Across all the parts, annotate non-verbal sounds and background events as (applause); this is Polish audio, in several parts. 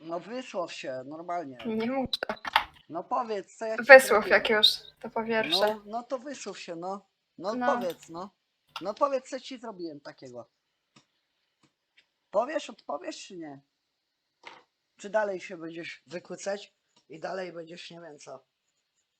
No wysłow się, normalnie. Nie muszę. No powiedz, co ja ci Wysłów zrobiłem? jak już, to po pierwsze. No, no to wysłów się, no. No, No. powiedz, no. No powiedz, co ci zrobiłem takiego. Powiesz, odpowiesz, czy nie? Czy dalej się będziesz wykłócać i dalej będziesz nie wiem co? Nie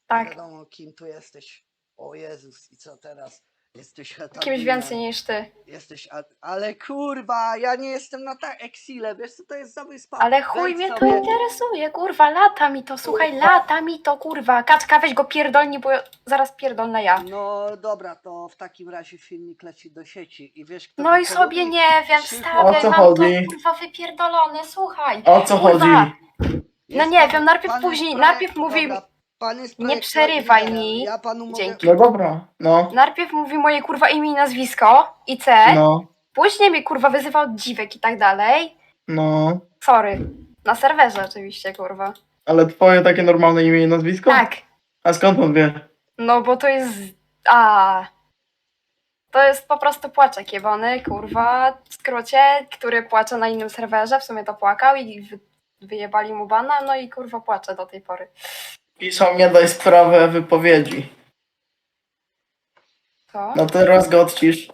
tak, wiadomo, kim tu jesteś. O Jezus, i co teraz? Jesteś kimś więcej niż ty. Jesteś, a, ale kurwa, ja nie jestem na tak eksile, wiesz co to jest za wyspa? Ale chuj Wejdź mnie to sobie- interesuje, kurwa, lata mi to, słuchaj, lata mi to, kurwa. Kaczka, weź go pierdolni, bo zaraz pierdolnę ja. No dobra, to w takim razie filmik leci do sieci i wiesz kto No go i sobie nie wiem, O co mam chodzi? to, kurwa, wypierdolone, słuchaj. O co Kurwa. chodzi? No Jest nie wiem, najpierw pan później- projekt- najpierw mówi- dobra, pan jest Nie przerywaj mi. Ja panu mogę... Dzięki. No dobra, no, Najpierw mówi moje, kurwa, imię i nazwisko i C. no, Później mnie, kurwa, wyzywał od dziwek i tak dalej. no. Sorry. Na serwerze oczywiście, kurwa. Ale twoje takie normalne imię i nazwisko? Tak. A skąd on wie? No bo to jest. A. To jest po prostu płaczek jebany, kurwa, w skrócie, który płacze na innym serwerze, w sumie to płakał i wy, wyjebali mu bana, no i kurwa płacze do tej pory. Piszą, nie daj sprawę wypowiedzi. Co? No teraz go odcisz.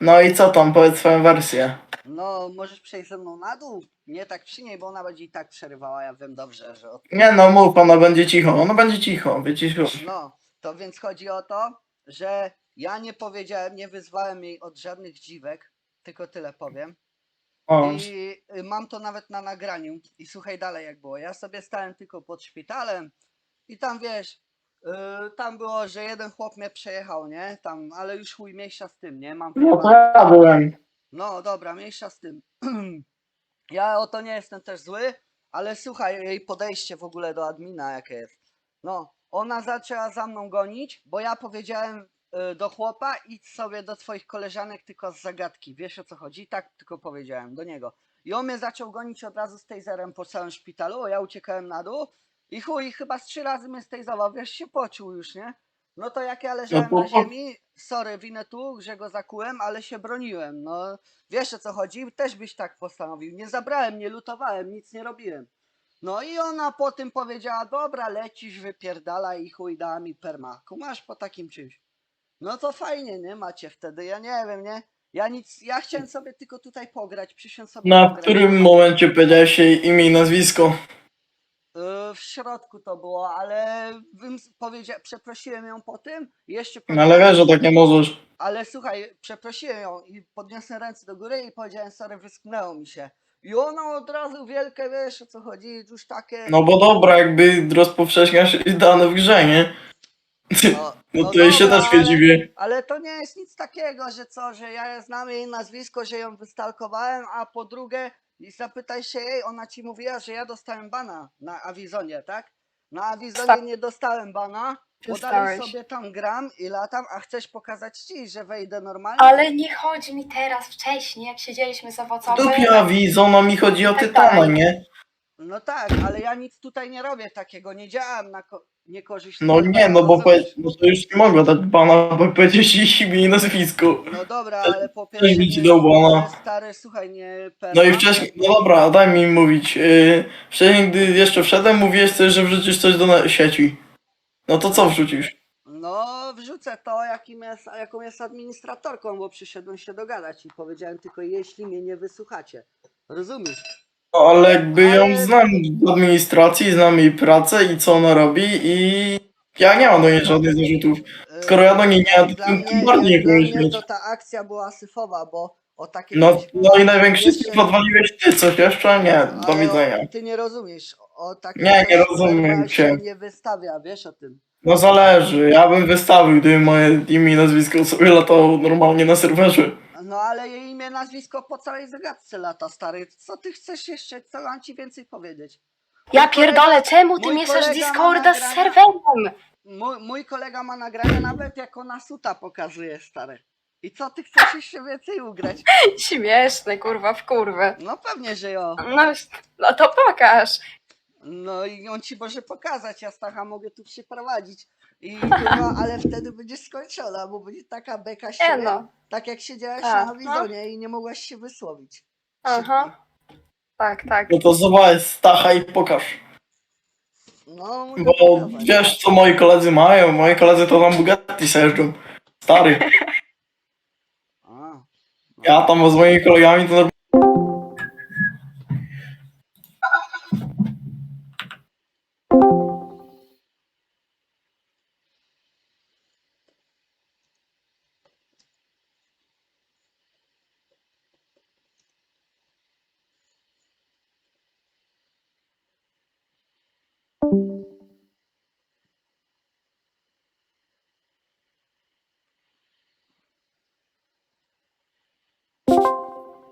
No i co tam, powiedz swoją wersję. No, możesz przejść ze mną na dół? Nie tak przy niej, bo ona będzie i tak przerywała, ja wiem dobrze, że... Od... Nie no, mów, ona będzie cicho, ona będzie cicho, wyciszył. No, to więc chodzi o to, że ja nie powiedziałem, nie wyzwałem jej od żadnych dziwek, tylko tyle powiem. O, I y, mam to nawet na nagraniu. I słuchaj dalej jak było. Ja sobie stałem tylko pod szpitalem i tam wiesz, y, tam było, że jeden chłop mnie przejechał, nie? Tam, ale już chuj mniejsza z tym, nie? Mam no to ja byłem. No dobra, mniejsza z tym. (clears throat) ja o to nie jestem też zły, ale słuchaj, jej podejście w ogóle do admina jakie jest. No, ona zaczęła za mną gonić, bo ja powiedziałem y, do chłopa idź sobie do twoich koleżanek tylko z zagadki. Wiesz o co chodzi? Tak tylko powiedziałem do niego. I on mnie zaczął gonić od razu z taserem po całym szpitalu, ja uciekałem na dół i chuj, chyba z trzy razy mnie stejzował, wiesz, się poczuł już, nie? No to jak ja leżałem to na ziemi, sorry, winę tu, że go zakułem, ale się broniłem, no. Wiesz o co chodzi? Też byś tak postanowił. Nie zabrałem, nie lutowałem, nic nie robiłem. No i ona po tym powiedziała, dobra, lecisz, wypierdala i chuj dała mi perma. Kumasz po takim czymś. No to fajnie, nie? Macie wtedy, ja nie wiem, nie? Ja nic, ja chciałem sobie tylko tutaj pograć, przysiąść sobie Na pograć. którym momencie powiedziałeś jej imię i nazwisko? W środku to było, ale bym powiedział, przeprosiłem ją po tym. Jeszcze No ale wiesz, że tak nie możesz. Ale słuchaj, przeprosiłem ją i podniosłem ręce do góry i powiedziałem, sorry, wysknęło mi się. I ona od razu wielkie, wiesz o co chodzi, już takie... No bo dobra, jakby rozpowszechniasz dane w grze, nie? (laughs) no, No to ja się dobra, też ale- dziwię. Ale to nie jest nic takiego, że co, że ja znam jej nazwisko, że ją wystalkowałem, a po drugie, i zapytaj się jej, ona ci mówiła, że ja dostałem bana na Awizonie, tak? Na Awizonie Tak. nie dostałem bana, bo dalej Dostałeś. sobie tam gram i latam, a chcesz pokazać ci, że wejdę normalnie? Ale nie chodzi mi teraz, wcześniej, jak siedzieliśmy z owocowym. Dupia Wizona mi chodzi o Tak Tytana, dalej. nie? No tak, ale ja nic tutaj nie robię takiego, nie działam na ko- No nie, no bo powiedz, no to już nie mogę dać bana, bo powiedzieć jej imię i nazwisko. No dobra, ale po pierwsze. Też mi ci dał bana. Słuchaj, nie. Perma. No i wcześniej, no dobra, daj mi mówić. Yy, wcześniej, gdy jeszcze wszedłem, mówiłeś coś, że wrzucisz coś do na- sieci. No to co wrzucisz? No, wrzucę to, jakim jest, jaką jest administratorką, bo przyszedłem się dogadać i powiedziałem tylko, jeśli mnie nie wysłuchacie. Rozumiesz? No ale jakby ją Ale- znam z administracji, znam jej pracę i co ona robi i ja nie mam do niej żadnych zarzutów. Yy, Skoro ja do niej nie mam, to dla tym mnie, bardziej nie dla powinieneś mnie mieć. to ta akcja była syfowa, bo o takie. No, coś- no i największy jeszcze- syf odwaliłeś ty, coś jeszcze? Nie, do ale widzenia. Ty nie rozumiesz. O takie Nie, nie coś rozumiem perma cię. się nie wystawia, wiesz o tym. No zależy, ja bym wystawił, gdyby moje imię i nazwisko sobie latało normalnie na serwerze. No ale jej imię, nazwisko po całej zagadce lata, stary. Co ty chcesz jeszcze, co mam ci więcej powiedzieć? Ja pierdolę, czemu ty mój mieszasz kolega ma Discorda z serwerem? Mój, mój kolega ma nagranie nawet jak ona suta pokazuje, stary. I co ty chcesz jeszcze więcej ugrać? (laughs) Śmieszne, kurwa, w kurwę. No pewnie, że jo. No, no to pokaż. No i on ci może pokazać, ja Stacha mogę tu przyprowadzić. I (laughs) ale wtedy będziesz skończona, bo będzie taka beka się, Nie no. tak jak siedziałeś Tak, na wizonie i nie mogłaś się wysłowić. Aha. Tak, tak. No to zobacz, Stacha i pokaż. No, mogę Bo pokazać. wiesz co moi koledzy mają? Moi koledzy to tam Bugatti se jeżdżą. Stary, A, ja tam z moimi kolegami to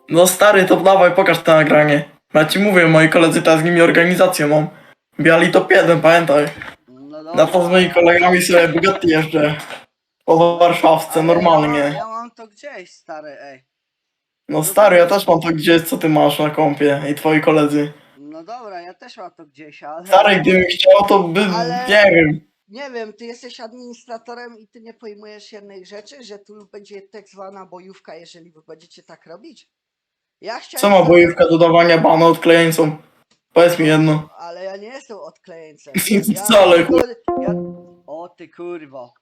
No stary, to dawaj, pokaż to nagranie. Ja ci mówię, moi koledzy teraz z nimi organizację mam. Biali top 1, pamiętaj. no Na dobra. to z moimi kolegami sobie Bugatti jeżdżę. Po Warszawce, Ale Ja normalnie. ja mam to gdzieś, stary, ej. No stary, ja też mam to gdzieś, co ty masz na kompie i twoi koledzy. No dobra, ja też mam to gdzieś, ale... Stary, gdybym chciał, to by, Ale- nie wiem. Nie wiem, ty jesteś administratorem i ty nie pojmujesz jednej rzeczy, że tu będzie tak zwana bojówka, jeżeli wy będziecie tak robić? Ja chciałem... Co ma bojówka dodawania bana odklejeńcom? Powiedz mi jedno. Ale ja nie jestem odklejeńcem. (laughs) Wcale, kur- ja... O ty kurwo.